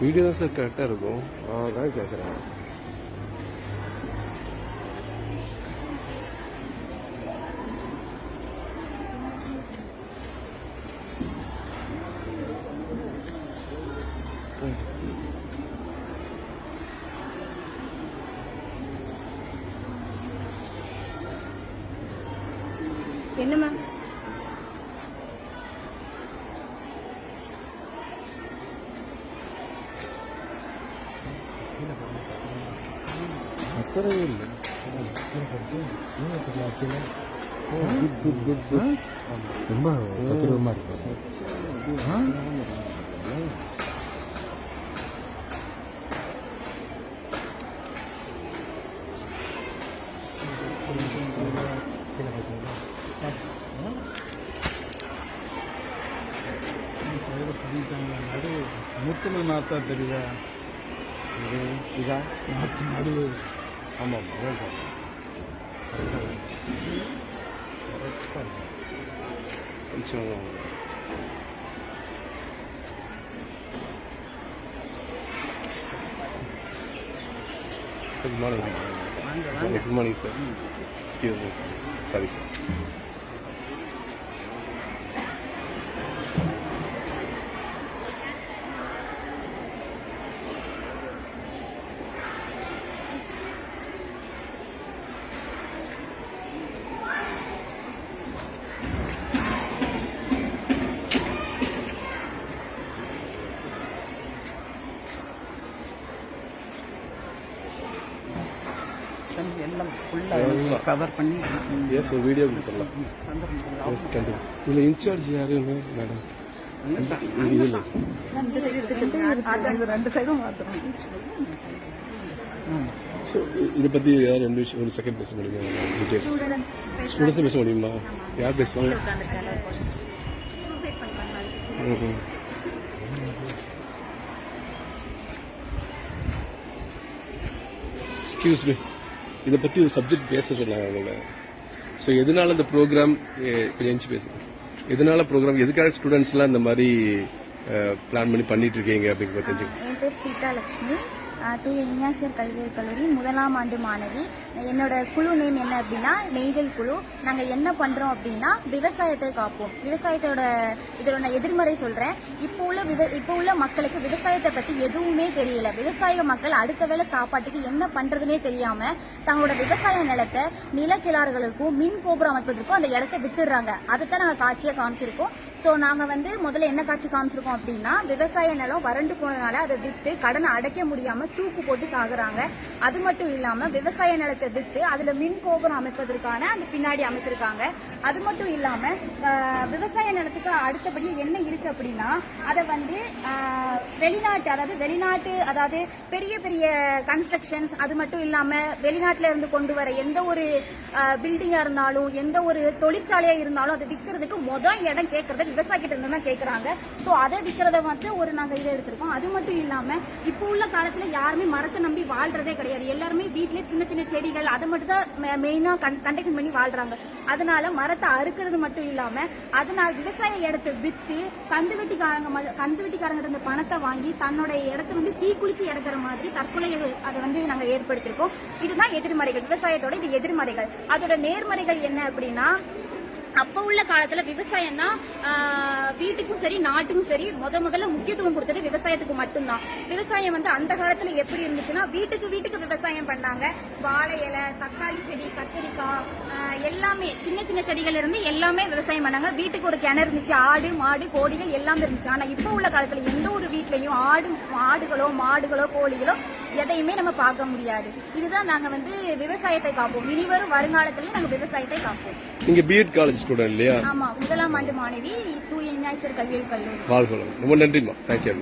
Video தான் sir கரெக்டாக இருக்கும். அதான் கேட்குறேன் என்ன மேம் ಹೆಸರೇ ಇಲ್ಲ ತುಂಬ ಪ್ರತಿರೋಧ ಮಾಡ್ತಾರೆ ಹಾಂ ಮುತ್ತಲು ಮಾತಾಡ್ತಾರೆ ಈಗ ಈಗ ಮಾತನಾಡುವುದು இது இதா நாத்து நடுவு ஆமாம் அதான் சார் கொஞ்சம் good morning good morning sir excuse me sir sorry sir எல்லாம் ஃபுல்லாக கவர் பண்ணி எஸ் ஒரு வீடியோ பண்ணலாம் எஸ் கண்டிப்பாக இதில் இன்சார்ஜ் மேடம் இது இல்லை. சைடு எடுத்து ரெண்டு சைடும் ஸோ இதை பற்றி ஏதாவது ரெண்டு விஷயம் ஒரு செகண்ட் பேச முடியுமா? டீட்டெயில்ஸ் ஸ்டூடெண்ட்ஸும் பேச முடியுமா? யார் பேசுவாங்க? மீ இதை பற்றி ஒரு சப்ஜெக்ட் பேச சொன்னாங்க அவங்கள ஸோ எதனால இந்த ப்ரோக்ராம் கொஞ்சம் எஞ்சி பேசுங்க எதனால ப்ரோக்ராம் எதுக்காக ஸ்டூடெண்ட்ஸ்லாம் இந்த மாதிரி பிளான் பண்ணி பண்ணிட்டு இருக்கீங்க அப்படிங்கிறத தெரிஞ்சுக்கோங்க என் பேர் சீதா லட்சுமி தூய இஞ்ஞாசியர் கல்வியல் கல்லூரி முதலாம் ஆண்டு மாணவி. என்னோட குழு நேம் என்ன அப்படின்னா நெய்தல் குழு. நாங்கள் என்ன பண்ணுறோம் அப்படின்னா விவசாயத்தை காப்போம். விவசாயத்தோட இதோட எதிர்மறை சொல்கிறேன் இப்போ உள்ள விவ இப்போ உள்ள மக்களுக்கு விவசாயத்தை பற்றி எதுவுமே தெரியல. விவசாய மக்கள் அடுத்த வேளை சாப்பாட்டுக்கு என்ன பண்ணுறதுனே தெரியாமல் தங்களோட விவசாய நிலத்தை நிலக்கிழார்களுக்கும் மின் கோபுரம் அமைப்பதற்கும் அந்த இடத்த வித்துடுறாங்க. அதைத்தான் நாங்கள் காட்சியாக காமிச்சிருக்கோம். ஸோ நாங்கள் வந்து முதல்ல என்ன காட்சி காமிச்சிருக்கோம் அப்படின்னா விவசாய நிலம் வறண்டு போனதுனால அதை விற்று கடனை அடைக்க முடியாமல் தூக்கு போட்டு சாகுறாங்க. அது மட்டும் இல்லாமல் விவசாய நிலத்தை விற்று அதில் மின் கோபுரம் அமைப்பதற்கான அந்த பின்னாடி அமைச்சிருக்காங்க. அது மட்டும் இல்லாமல் விவசாய நிலத்துக்கு அடுத்தபடி என்ன இருக்கு அப்படின்னா அதை வந்து வெளிநாட்டு அதாவது வெளிநாட்டு அதாவது பெரிய பெரிய கன்ஸ்ட்ரக்ஷன்ஸ் அது மட்டும் இல்லாமல் வெளிநாட்டில் இருந்து கொண்டு வர எந்த ஒரு பில்டிங்காக இருந்தாலும் எந்த ஒரு தொழிற்சாலையாக இருந்தாலும் அதை விற்கிறதுக்கு மொதல் இடம் கேட்கறது விவசாயிகிட்ட இருந்து தான் கேட்குறாங்க ஸோ அதை விற்கிறத வந்து ஒரு நாங்கள் இதை எடுத்திருக்கோம். அது மட்டும் இல்லாமல் இப்போ உள்ள காலத்தில் யாருமே மரத்தை நம்பி வாழ்றதே கிடையாது. எல்லாருமே வீட்டிலே சின்ன சின்ன செடிகள் அதை மட்டும் தான் மெயினாக கண்டக்ட் பண்ணி வாழ்றாங்க. அதனால மரத்தை அறுக்கிறது மட்டும் இல்லாமல் அதனால விவசாய இடத்தை விற்று கந்து வெட்டிக்காரங்க ம- கந்து வெட்டிக்காரங்க இருந்த பணத்தை வாங்கி தன்னோட இடத்த வந்து தீக்குளிச்சு இறக்குற மாதிரி தற்கொலைகள் அதை வந்து நாங்கள் ஏற்படுத்தியிருக்கோம். இதுதான் எதிர்மறைகள். விவசாயத்தோட இது எதிர்மறைகள். அதோட நேர்மறைகள் என்ன அப்படின்னா அப்போ உள்ள காலத்துல விவசாயம் தான் வீட்டுக்கும் சரி நாட்டுக்கும் சரி முத முதல்ல முக்கியத்துவம் கொடுத்தது விவசாயத்துக்கு மட்டும்தான். விவசாயம் வந்து அந்த காலத்துல எப்படி இருந்துச்சுன்னா வீட்டுக்கு வீட்டுக்கு விவசாயம் பண்ணாங்க. வாழை இலை தக்காளி செடி கத்திரிக்காய் எல்லாமே சின்ன சின்ன செடிகள் இருந்து எல்லாமே விவசாயம் பண்ணாங்க. வீட்டுக்கு ஒரு கிணறு இருந்துச்சு ஆடு மாடு கோழிகள் எல்லாமே இருந்துச்சு. ஆனா இப்போ உள்ள காலத்துல எந்த ஒரு வீட்லயும் ஆடு ஆடுகளோ மாடுகளோ கோழிகளோ எதையுமே நம்ம பார்க்க முடியாது. இதுதான் நாங்க வந்து விவசாயத்தை காப்போம். இனிவரும் வருங்காலத்திலயும் நாங்க விவசாயத்தை காப்போம். நீங்கள் பிஎட் காலேஜ் ஸ்டூடெண்ட் இல்லையா? ஆமா முதலாம் ஆண்டு மாணவி தூய ஞாயிசர் கல்வியல் கல்லூரி வாழ்க்கை ரொம்ப நன்றிம்மா. தேங்க்யூ